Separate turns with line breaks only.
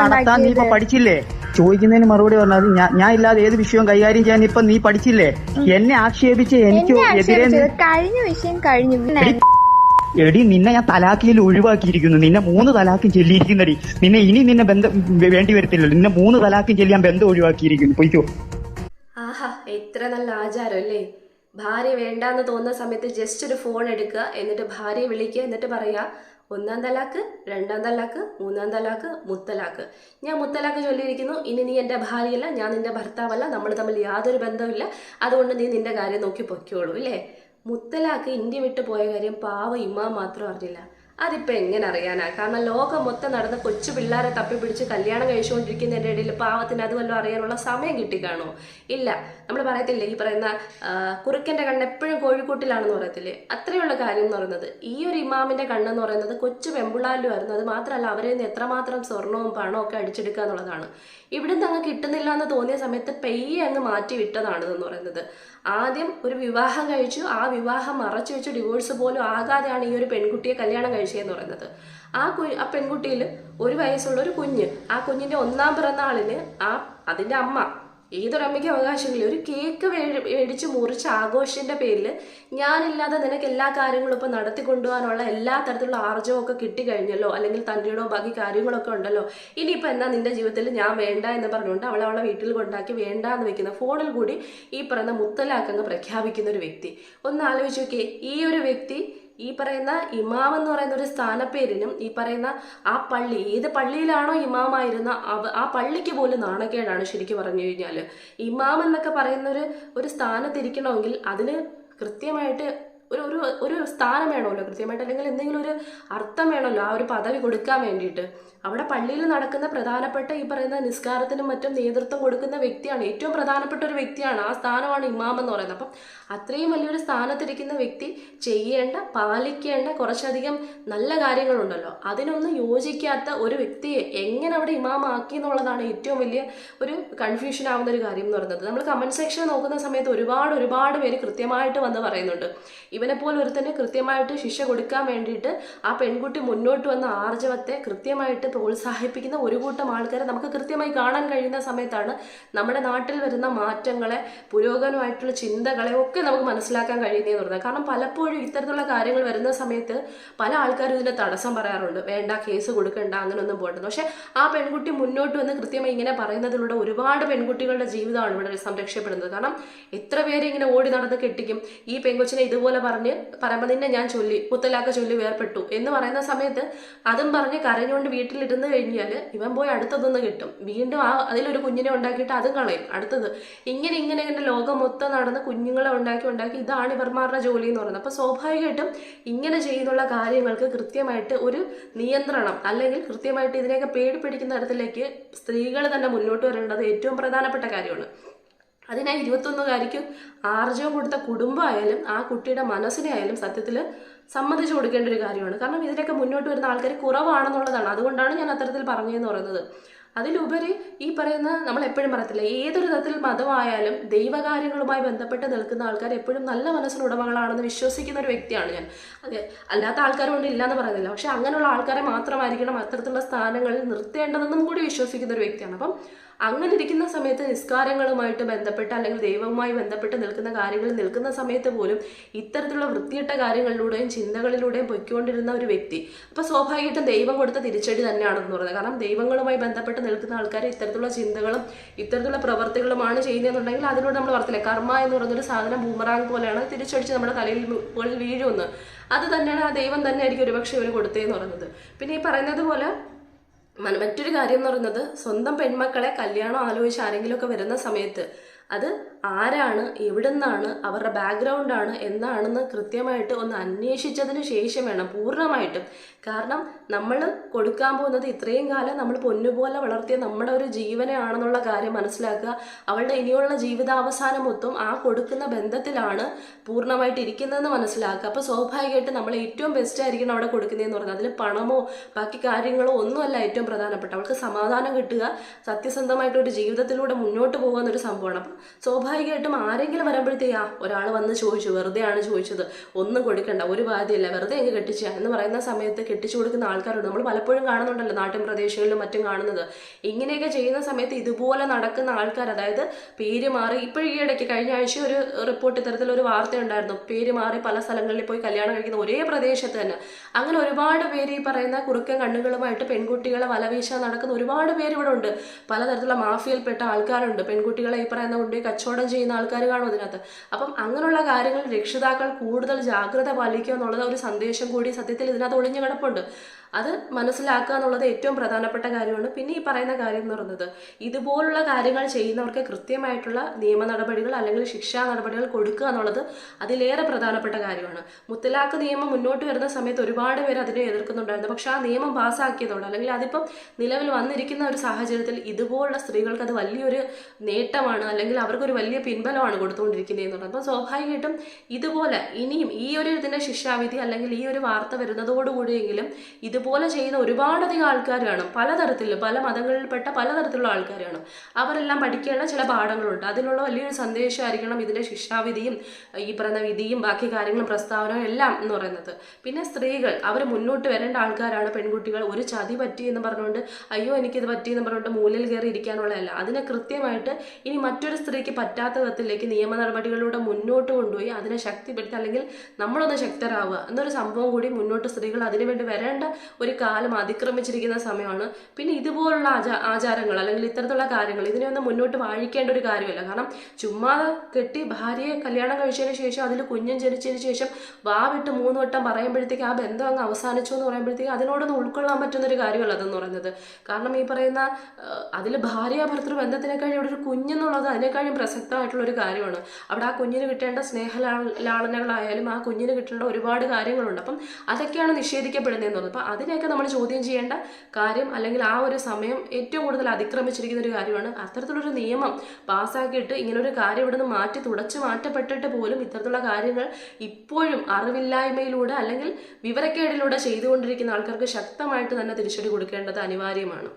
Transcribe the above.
നടത്താൻ നീ ഇപ്പൊ പഠിച്ചില്ലേ? ചോദിക്കുന്നതിന് മറുപടി പറഞ്ഞത് ഞാൻ ഇല്ലാതെ ഏത് വിഷയവും കൈകാര്യം ചെയ്യാൻ ഇപ്പൊ നീ പഠിച്ചില്ലേ? എന്നെ ആക്ഷേപിച്ച് എനിക്ക് എതിരെ
കഴിഞ്ഞ വിഷയം കഴിഞ്ഞു.
എടി നിന്നെ ഞാൻ തലാക്കിയിൽ ഒഴിവാക്കിയിരിക്കുന്നു. നിന്നെ മൂന്ന് തലാക്കും ചെല്ലിയിരിക്കുന്നടി. നിന്നെ ഇനി നിന്നെ ബന്ധം വേണ്ടി വരത്തില്ലല്ലോ. നിന്നെ മൂന്ന് തലാക്കും ചെല്ലിയാൻ ബന്ധം ഒഴിവാക്കിയിരിക്കുന്നു. പൊയ്ക്കോ
ആഹാ എത്ര നല്ല ആചാരം അല്ലേ ഭാര്യ വേണ്ടാന്ന് തോന്നുന്ന സമയത്ത് ജസ്റ്റ് ഒരു ഫോൺ എടുക്കുക. എന്നിട്ട് ഭാര്യയെ വിളിക്കുക. എന്നിട്ട് പറയുക ഒന്നാം തലാക്ക് രണ്ടാം തലാക്ക് മൂന്നാം തലാക്ക് മുത്തലാക്ക്. ഞാൻ മുത്തലാക്ക് ചൊല്ലിയിരിക്കുന്നു. ഇനി നീ എന്റെ ഭാര്യയല്ല ഞാൻ നിന്റെ ഭർത്താവല്ല നമ്മൾ തമ്മിൽ യാതൊരു ബന്ധമില്ല അതുകൊണ്ട് നീ നിന്റെ കാര്യം നോക്കി പൊയ്ക്കോളൂ ഇല്ലേ? മുത്തലാക്ക് ഇന്ത്യ വിട്ടു പോയ കാര്യം പാവ ഇമ്മ മാത്രം അറിഞ്ഞില്ല. അതിപ്പോ എങ്ങനെ അറിയാനാ? കാരണം ലോകം മൊത്തം നടന്ന കൊച്ചു പിള്ളേരെ തപ്പിപ്പിടിച്ച് കല്യാണം കഴിച്ചുകൊണ്ടിരിക്കുന്നതിന്റെ ഇടയിൽ പാവത്തിന് അത് വല്ലതും അറിയാനുള്ള സമയം കിട്ടിക്കാണോ? ഇല്ല. നമ്മൾ പറയത്തില്ലേ ഈ പറയുന്ന കുറുക്കന്റെ കണ്ണ് എപ്പോഴും കോഴിക്കൂട്ടിലാണെന്ന് പറയത്തില്ലേ? അത്രയുള്ള കാര്യം എന്ന് പറയുന്നത്. ഈ ഒരു ഇമാമിന്റെ കണ്ണെന്ന് പറയുന്നത് കൊച്ചു പെമ്പിള്ളാരിലുമായിരുന്നു അത് മാത്രമല്ല അവരിൽ നിന്ന് എത്രമാത്രം സ്വർണവും പണവും ഒക്കെ അടിച്ചെടുക്കുക എന്നുള്ളതാണ്. ഇവിടുന്ന് അങ്ങ് കിട്ടുന്നില്ല എന്ന് തോന്നിയ സമയത്ത് പെയ്യെ അങ്ങ് മാറ്റി വിട്ടതാണിതെന്ന് പറയുന്നത്. ആദ്യം ഒരു വിവാഹം കഴിച്ചു. ആ വിവാഹം മറച്ചു വെച്ച് ഡിവോഴ്സ് പോലും ആകാതെയാണ് ഈ ഒരു പെൺകുട്ടിയെ കല്യാണം കഴിച്ചതെന്ന് പറയുന്നത്. ആ കു ആ പെൺകുട്ടിയിൽ ഒരു വയസ്സുള്ള ഒരു കുഞ്ഞ് ആ കുഞ്ഞിന്റെ ഒന്നാം പിറന്നാളിന് ആ അതിന്റെ അമ്മ ഏതൊരമ്മയ്ക്ക് അവകാശമില്ല ഒരു കേക്ക് മേടിച്ച് മുറിച്ച് ആഘോഷിന്റെ പേരിൽ ഞാനില്ലാതെ നിനക്ക് എല്ലാ കാര്യങ്ങളും ഇപ്പം നടത്തി കൊണ്ടുപോകാനുള്ള എല്ലാ തരത്തിലുള്ള ആർജവമൊക്കെ കിട്ടിക്കഴിഞ്ഞല്ലോ അല്ലെങ്കിൽ തന്റെയോ ബാക്കി കാര്യങ്ങളൊക്കെ ഉണ്ടല്ലോ ഇനിയിപ്പോൾ എന്നാ നിന്റെ ജീവിതത്തിൽ ഞാൻ വേണ്ട എന്ന് പറഞ്ഞുകൊണ്ട് അവളെ അവളെ വീട്ടിൽ കൊണ്ടാക്കി വേണ്ട എന്ന് വെക്കുന്ന ഫോണിൽ കൂടി ഈ പറയുന്ന മുത്തലാക്കങ്ങ് പ്രഖ്യാപിക്കുന്ന ഒരു വ്യക്തി. ഒന്ന് ആലോചിച്ച് നോക്കിയേ ഈ ഒരു വ്യക്തി ഈ പറയുന്ന ഇമാം എന്ന് പറയുന്ന ഒരു സ്ഥാനപ്പേരിനും ഈ പറയുന്ന ആ പള്ളി ഏത് പള്ളിയിലാണോ ഇമാമായിരുന്ന ആ പള്ളിക്ക് പോലും നാണക്കേടാണ് ശരിക്കും പറഞ്ഞു കഴിഞ്ഞാൽ ഇമാം എന്നൊക്കെ പറയുന്ന ഒരു ഒരു സ്ഥാനത്തിരിക്കണമെങ്കിൽ അതിന് കൃത്യമായിട്ട് ഒരു ഒരു ഒരു സ്ഥാനം വേണമല്ലോ കൃത്യമായിട്ട് അല്ലെങ്കിൽ എന്തെങ്കിലും ഒരു അർത്ഥം വേണമല്ലോ ആ ഒരു പദവി കൊടുക്കാൻ വേണ്ടിയിട്ട്. അവിടെ പള്ളിയിൽ നടക്കുന്ന പ്രധാനപ്പെട്ട ഈ പറയുന്ന നിസ്കാരത്തിനും മറ്റും നേതൃത്വം കൊടുക്കുന്ന വ്യക്തിയാണ് ഏറ്റവും പ്രധാനപ്പെട്ട ഒരു വ്യക്തിയാണ് ആ സ്ഥാനമാണ് ഇമാം എന്ന് പറയുന്നത്. അപ്പം അത്രയും വലിയൊരു സ്ഥാനത്തിരിക്കുന്ന വ്യക്തി ചെയ്യേണ്ട പാലിക്കേണ്ട കുറച്ചധികം നല്ല കാര്യങ്ങളുണ്ടല്ലോ. അതിനൊന്നും യോജിക്കാത്ത ഒരു വ്യക്തിയെ എങ്ങനെ അവിടെ ഇമാമാക്കി എന്നുള്ളതാണ് ഏറ്റവും വലിയ ഒരു കൺഫ്യൂഷൻ ആവുന്ന ഒരു കാര്യം എന്ന് പറയുന്നത്. നമ്മൾ കമന്റ് സെക്ഷൻ നോക്കുന്ന സമയത്ത് ഒരുപാട് ഒരുപാട് പേര് കൃത്യമായിട്ട് വന്ന് പറയുന്നുണ്ട്. ഇവനെ പോലെ ഒരുത്തന്നെ കൃത്യമായിട്ട് ശിക്ഷ കൊടുക്കാൻ വേണ്ടിയിട്ട് ആ പെൺകുട്ടി മുന്നോട്ട് വന്ന ആർജവത്തെ കൃത്യമായിട്ട് പ്രോത്സാഹിപ്പിക്കുന്ന ഒരു കൂട്ടം ആൾക്കാരെ നമുക്ക് കൃത്യമായി കാണാൻ കഴിയുന്ന സമയത്താണ് നമ്മുടെ നാട്ടിൽ വരുന്ന മാറ്റങ്ങളെ പുരോഗമനമായിട്ടുള്ള ചിന്തകളെ ഒക്കെ നമുക്ക് മനസ്സിലാക്കാൻ കഴിയുന്നതെന്ന് പറയുന്നത്. കാരണം പലപ്പോഴും ഇത്തരത്തിലുള്ള കാര്യങ്ങൾ വരുന്ന സമയത്ത് പല ആൾക്കാരും ഇതിന്റെ തടസ്സം പറയാറുണ്ട്. വേണ്ട കേസ് കൊടുക്കണ്ട അങ്ങനെയൊന്നും പോകണ്ടെന്ന് പക്ഷേ ആ പെൺകുട്ടി മുന്നോട്ട് വന്ന് കൃത്യമായി ഇങ്ങനെ പറയുന്നതിലൂടെ ഒരുപാട് പെൺകുട്ടികളുടെ ജീവിതമാണ് ഇവിടെ സംരക്ഷപ്പെടുന്നത്. കാരണം എത്ര പേരെ ഇങ്ങനെ ഓടി നടന്ന് കെട്ടിക്കും. ഈ പെൺകൊച്ചിനെ ഇതുപോലെ പറഞ്ഞ് പറയുമ്പോൾ ഞാൻ ചൊല്ലി മുത്തലാക്ക ചൊല്ലി വേർപെട്ടു എന്ന് പറയുന്ന സമയത്ത് അതും പറഞ്ഞ് കരഞ്ഞുകൊണ്ട് വീട്ടിലിരുന്ന് കഴിഞ്ഞാൽ ഇവൻ പോയി അടുത്തതൊന്ന് കിട്ടും. വീണ്ടും ആ അതിലൊരു കുഞ്ഞിനെ ഉണ്ടാക്കിയിട്ട് അതും കളയും. അടുത്തത് ഇങ്ങനെ ഇങ്ങനെ ഇങ്ങനെ ലോകം മൊത്തം നടന്ന് കുഞ്ഞുങ്ങളെ ഉണ്ടാക്കി ഉണ്ടാക്കി ഇതാണ് ഇവർമാരുടെ ജോലി എന്ന് പറയുന്നത്. അപ്പോൾ സ്വാഭാവികമായിട്ടും ഇങ്ങനെ ചെയ്യുന്നുള്ള കാര്യങ്ങൾക്ക് കൃത്യമായിട്ട് ഒരു നിയന്ത്രണം അല്ലെങ്കിൽ കൃത്യമായിട്ട് ഇതിനെയൊക്കെ പേടിപ്പിടിക്കുന്ന തരത്തിലേക്ക് സ്ത്രീകൾ തന്നെ മുന്നോട്ട് വരേണ്ടത് ഏറ്റവും പ്രധാനപ്പെട്ട കാര്യമാണ്. അതിനായി ഇരുപത്തൊന്നുകാരിക്ക് ആർജവം കൊടുത്ത കുടുംബമായാലും ആ കുട്ടിയുടെ മനസ്സിനെ ആയാലും സത്യത്തിൽ സമ്മതിച്ചു കൊടുക്കേണ്ട ഒരു കാര്യമാണ്. കാരണം ഇതിനൊക്കെ മുന്നോട്ട് വരുന്ന ആൾക്കാർ കുറവാണെന്നുള്ളതാണ്. അതുകൊണ്ടാണ് ഞാൻ അത്തരത്തിൽ പറഞ്ഞതെന്ന് പറയുന്നത്. അതിലുപരി ഈ പറയുന്ന നമ്മൾ എപ്പോഴും പറയത്തില്ല ഏതൊരു തരത്തിൽ മതമായാലും ദൈവകാര്യങ്ങളുമായി ബന്ധപ്പെട്ട് നിൽക്കുന്ന ആൾക്കാർ എപ്പോഴും നല്ല മനസ്സിന് ഉടമകളാണെന്ന് വിശ്വസിക്കുന്ന ഒരു വ്യക്തിയാണ് ഞാൻ. അതെ അല്ലാത്ത ആൾക്കാരുകൊണ്ട് ഇല്ലാന്ന് പറയുന്നില്ല. പക്ഷെ അങ്ങനെയുള്ള ആൾക്കാരെ മാത്രമായിരിക്കണം അത്തരത്തിലുള്ള സ്ഥാനങ്ങളിൽ നിർത്തേണ്ടതെന്നും കൂടി വിശ്വസിക്കുന്ന ഒരു വ്യക്തിയാണ്. അപ്പം അങ്ങനെ ഇരിക്കുന്ന സമയത്ത് നിസ്കാരങ്ങളുമായിട്ട് ബന്ധപ്പെട്ട് അല്ലെങ്കിൽ ദൈവവുമായി ബന്ധപ്പെട്ട് നിൽക്കുന്ന കാര്യങ്ങൾ നിൽക്കുന്ന സമയത്ത് പോലും ഇത്തരത്തിലുള്ള വൃത്തിയിട്ട കാര്യങ്ങളിലൂടെയും ചിന്തകളിലൂടെയും പൊയ്ക്കൊണ്ടിരുന്ന ഒരു വ്യക്തി അപ്പൊ സ്വാഭാവികമായിട്ടും ദൈവം കൊടുത്ത തിരിച്ചടി തന്നെയാണെന്ന് പറയുന്നത്. കാരണം ദൈവങ്ങളുമായി ബന്ധപ്പെട്ട് നിൽക്കുന്ന ആൾക്കാർ ഇത്തരത്തിലുള്ള ചിന്തകളും ഇത്തരത്തിലുള്ള പ്രവർത്തികളുമാണ് ചെയ്യുന്നതെന്നുണ്ടെങ്കിൽ അതിലൂടെ നമ്മൾ പറഞ്ഞില്ല കർമ്മ എന്ന് പറയുന്നൊരു സാധനം ബൂമറാങ് പോലെയാണ് തിരിച്ചടിച്ച് നമ്മുടെ തലയിൽ മുകളിൽ വീഴുമെന്ന്. അത് തന്നെയാണ് ആ ദൈവം തന്നെ ആയിരിക്കും ഒരുപക്ഷെ ഇവർ കൊടുത്തതെന്ന് പറയുന്നത്. പിന്നെ ഈ പറയുന്നത് പോലെ മറ്റൊരു കാര്യം എന്ന് പറയുന്നത് സ്വന്തം പെൺമക്കളെ കല്യാണം ആലോചിച്ച് ആരെങ്കിലുമൊക്കെ വരുന്ന സമയത്ത് അത് ആരാണ് എവിടെ നിന്നാണ് അവരുടെ ബാക്ക്ഗ്രൗണ്ട് ആണ് എന്താണെന്ന് കൃത്യമായിട്ട് ഒന്ന് അന്വേഷിച്ചതിന് ശേഷം വേണം പൂർണമായിട്ടും. കാരണം നമ്മൾ കൊടുക്കാൻ പോകുന്നത് ഇത്രയും കാലം നമ്മൾ പൊന്നുപോലെ വളർത്തിയ നമ്മുടെ ഒരു ജീവനെ ആണെന്നുള്ള കാര്യം മനസ്സിലാക്കുക. അവളുടെ ഇനിയുള്ള ജീവിതാവസാനം മൊത്തം ആ കൊടുക്കുന്ന ബന്ധത്തിലാണ് പൂർണമായിട്ട് ഇരിക്കുന്നതെന്ന് മനസ്സിലാക്കുക. അപ്പോൾ സ്വാഭാവികമായിട്ട് നമ്മൾ ഏറ്റവും ബെസ്റ്റ് ആയിരിക്കണം അവിടെ കൊടുക്കുന്നതെന്ന് പറഞ്ഞാൽ അതിൽ പണമോ ബാക്കി കാര്യങ്ങളോ ഒന്നുമല്ല ഏറ്റവും പ്രധാനപ്പെട്ട അവൾക്ക് സമാധാനം കിട്ടുക സത്യസന്ധമായിട്ട് ഒരു ജീവിതത്തിലൂടെ മുന്നോട്ട് പോകുന്ന ഒരു സംഭവമാണ്. അപ്പം സ്വാഭാവികമായിട്ടും ആരെങ്കിലും വരുമ്പോഴത്തേക്കാ ഒരാൾ വന്ന് ചോദിച്ചു വെറുതെയാണ് ചോദിച്ചത്. ഒന്നും കൊടുക്കണ്ട ഒരു ബാധ്യമില്ല വെറുതെ എങ്ങ് കെട്ടിച്ച എന്ന് പറയുന്ന സമയത്ത് കെട്ടിച്ചു കൊടുക്കുന്ന ആൾക്കാരുണ്ട്. നമ്മൾ പലപ്പോഴും കാണുന്നുണ്ടല്ലോ നാട്ടിൻ പ്രദേശങ്ങളിലും മറ്റും കാണുന്നത്. ഇങ്ങനെയൊക്കെ ചെയ്യുന്ന സമയത്ത് ഇതുപോലെ നടക്കുന്ന ആൾക്കാർ അതായത് പേര് മാറി ഇപ്പോഴും ഈ ഇടയ്ക്ക് കഴിഞ്ഞ ആഴ്ച ഒരു റിപ്പോർട്ട് ഇത്തരത്തിലൊരു വാർത്ത ഉണ്ടായിരുന്നു. പേര് മാറി പല സ്ഥലങ്ങളിൽ പോയി കല്യാണം കഴിക്കുന്ന ഒരേ പ്രദേശത്ത് തന്നെ. അങ്ങനെ ഒരുപാട് പേര് ഈ പറയുന്ന കുറുക്കൻ കണ്ണുകളുമായിട്ട് പെൺകുട്ടികളെ വലവീശാൻ നടക്കുന്ന ഒരുപാട് പേര് ഇവിടെ ഉണ്ട്. പലതരത്തിലുള്ള മാഫിയയിൽപ്പെട്ട ആൾക്കാരുണ്ട്. പെൺകുട്ടികളെ ഈ പറയുന്ന കൊണ്ടുപോയി കച്ചവടം ചെയ്യുന്ന ആൾക്കാർ കാണും അതിനകത്ത്. അപ്പം അങ്ങനെയുള്ള കാര്യങ്ങൾ രക്ഷിതാക്കൾ കൂടുതൽ ജാഗ്രത പാലിക്കുക എന്നുള്ളത് ഒരു സന്ദേശം കൂടി സത്യത്തിൽ ഇതിനകത്ത് ഒളിഞ്ഞു കിടപ്പുണ്ട്. അത് മനസ്സിലാക്കുക എന്നുള്ളത് ഏറ്റവും പ്രധാനപ്പെട്ട കാര്യമാണ്. പിന്നെ ഈ പറയുന്ന കാര്യം എന്ന് പറയുന്നത് ഇതുപോലുള്ള കാര്യങ്ങൾ ചെയ്യുന്നവർക്ക് കൃത്യമായിട്ടുള്ള നിയമ നടപടികൾ അല്ലെങ്കിൽ ശിക്ഷാ നടപടികൾ കൊടുക്കുക എന്നുള്ളത് അതിലേറെ പ്രധാനപ്പെട്ട കാര്യമാണ്. മുത്തലാഖ് നിയമം മുന്നോട്ട് വരുന്ന സമയത്ത് ഒരുപാട് പേര് അതിനെ എതിർക്കുന്നുണ്ടായിരുന്നു. പക്ഷെ ആ നിയമം പാസ്സാക്കിയതോടെ അല്ലെങ്കിൽ അതിപ്പം നിലവിൽ വന്നിരിക്കുന്ന ഒരു സാഹചര്യത്തിൽ ഇതുപോലുള്ള സ്ത്രീകൾക്ക് അത് വലിയൊരു നേട്ടമാണ് അല്ലെങ്കിൽ അവർക്കൊരു വലിയ പിൻബലമാണ് കൊടുത്തുകൊണ്ടിരിക്കുന്നത് എന്നുള്ളത്. അപ്പം സ്വാഭാവികമായിട്ടും ഇതുപോലെ ഇനിയും ഈ ഒരു ഇതിന്റെ ശിക്ഷാവിധി അല്ലെങ്കിൽ ഈ ഒരു വാർത്ത വരുന്നതോടുകൂടിയെങ്കിലും ഇതുപോലെ ചെയ്യുന്ന ഒരുപാടധികം ആൾക്കാർ കാണും. പലതരത്തിൽ പല മതങ്ങളിൽപ്പെട്ട പലതരത്തിലുള്ള ആൾക്കാർ കാണും. അവരെല്ലാം പഠിക്കേണ്ട ചില പാഠങ്ങളുണ്ട്. അതിനുള്ള വലിയൊരു സന്ദേശമായിരിക്കണം ഇതിന്റെ ശിക്ഷാവിധിയും ഈ പറയുന്ന വിധിയും ബാക്കി കാര്യങ്ങളും പ്രസ്താവനയും എല്ലാം എന്ന് പറയുന്നത്. പിന്നെ സ്ത്രീകൾ അവർ മുന്നോട്ട് വരേണ്ട ആൾക്കാരാണ് പെൺകുട്ടികൾ. ഒരു ചതി പറ്റി എന്ന് പറഞ്ഞുകൊണ്ട് അയ്യോ എനിക്കിത് പറ്റി എന്ന് പറഞ്ഞുകൊണ്ട് മൂലയിൽ കയറി ഇരിക്കാനുള്ളതല്ല. അതിനെ കൃത്യമായിട്ട് ഇനി മറ്റൊരു സ്ത്രീക്ക് പറ്റാത്ത വിധത്തിലേക്ക് നിയമ നടപടികളിലൂടെ മുന്നോട്ട് കൊണ്ടുപോയി അതിനെ ശക്തിപ്പെടുത്തി അല്ലെങ്കിൽ നമ്മളൊന്ന് ശക്തരാവുക എന്നൊരു സംഭവം കൂടി മുന്നോട്ട് സ്ത്രീകൾ അതിനുവേണ്ടി വരേണ്ട ഒരു കാലം അതിക്രമിച്ചിരിക്കുന്ന സമയമാണ്. പിന്നെ ഇതുപോലുള്ള ആചാ ആചാരങ്ങൾ അല്ലെങ്കിൽ ഇത്തരത്തിലുള്ള കാര്യങ്ങൾ ഇതിനെ ഒന്ന് മുന്നോട്ട് വാഴിക്കേണ്ട ഒരു കാര്യമല്ല. കാരണം ചുമ്മാ കെട്ടി ഭാര്യയെ കല്യാണം കഴിച്ചതിന് ശേഷം അതിൽ കുഞ്ഞും ജനിച്ചതിന് ശേഷം വാ വിട്ട് മൂന്ന് വട്ടം പറയുമ്പോഴത്തേക്ക് ആ ബന്ധം അങ്ങ് അവസാനിച്ചു എന്ന് പറയുമ്പോഴത്തേക്ക് അതിനോടൊന്ന് ഉൾക്കൊള്ളാൻ പറ്റുന്ന ഒരു കാര്യമല്ല അതെന്ന് പറയുന്നത്. കാരണം ഈ പറയുന്ന അതിൽ ഭാര്യ ഭർത്തൃ ബന്ധത്തിനേക്കാളും ഇവിടെ ഒരു കുഞ്ഞെന്നുള്ളത് അതിനേക്കാളും പ്രസക്തമായിട്ടുള്ള ഒരു കാര്യമാണ്. അവിടെ ആ കുഞ്ഞിന് കിട്ടേണ്ട സ്നേഹ ലാളനകളായാലും ആ കുഞ്ഞിന് കിട്ടേണ്ട ഒരുപാട് കാര്യങ്ങളുണ്ട്. അപ്പം അതൊക്കെയാണ് നിഷേധിക്കപ്പെടുന്നതെന്ന് പറയുന്നത് അപ്പം അതിനെയൊക്കെ നമ്മൾ ചോദ്യം ചെയ്യേണ്ട കാര്യം അല്ലെങ്കിൽ ആ ഒരു സമയം ഏറ്റവും കൂടുതൽ അതിക്രമിച്ചിരിക്കുന്ന ഒരു കാര്യമാണ്. അത്തരത്തിലൊരു നിയമം പാസ്സാക്കിയിട്ട് ഇങ്ങനൊരു കാര്യം ഇവിടെ നിന്ന് മാറ്റി തുടച്ചു മാറ്റപ്പെട്ടിട്ട് പോലും ഇത്തരത്തിലുള്ള കാര്യങ്ങൾ ഇപ്പോഴും അറിവില്ലായ്മയിലൂടെ അല്ലെങ്കിൽ വിവരക്കേടിലൂടെ ചെയ്തുകൊണ്ടിരിക്കുന്ന ആൾക്കാർക്ക് ശക്തമായിട്ട് തന്നെ തിരിച്ചടി കൊടുക്കേണ്ടത് അനിവാര്യമാണ്.